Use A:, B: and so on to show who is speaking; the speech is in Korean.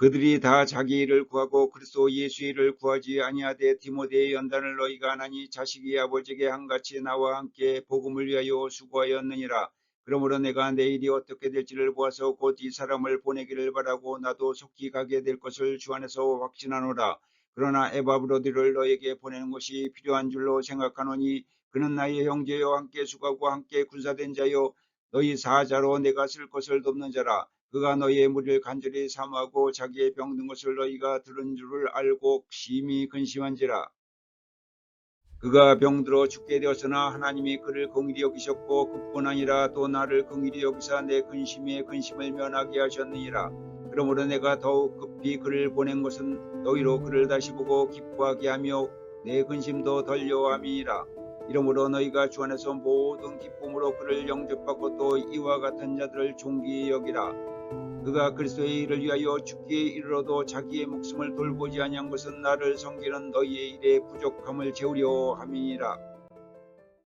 A: 그들이 다 자기 일을 구하고 그리스도 예수 일을 구하지 아니하되 디모데의 연단을 너희가 하나니 자식이 아버지에게 한같이 나와 함께 복음을 위하여 수고하였느니라. 그러므로 내가 내일이 어떻게 될지를 보아서 곧 이 사람을 보내기를 바라고 나도 속히 가게 될 것을 주 안에서 확신하노라. 그러나 에바브로디를 너에게 보내는 것이 필요한 줄로 생각하노니 그는 나의 형제여 함께 수고하고 함께 군사된 자요 너희 사자로 내가 쓸 것을 돕는 자라. 그가 너희의 무리를 간절히 사모하고 자기의 병든 것을 너희가 들은 줄을 알고 심히 근심한지라. 그가 병들어 죽게 되었으나 하나님이 그를 긍휼히 여기셨고 그뿐 아니라 또 나를 긍휼히 여기사 내 근심에 근심을 면하게 하셨느니라. 그러므로 내가 더욱 급히 그를 보낸 것은 너희로 그를 다시 보고 기뻐하게 하며 내 근심도 덜려함이니라. 이러므로 너희가 주 안에서 모든 기쁨으로 그를 영접하고 또 이와 같은 자들을 존귀히 여기라. 그가 그리스도의 일을 위하여 죽기에 이르러도 자기의 목숨을 돌보지 아니한 것은 나를 섬기는 너희의 일에 부족함을 채우려 함이니라.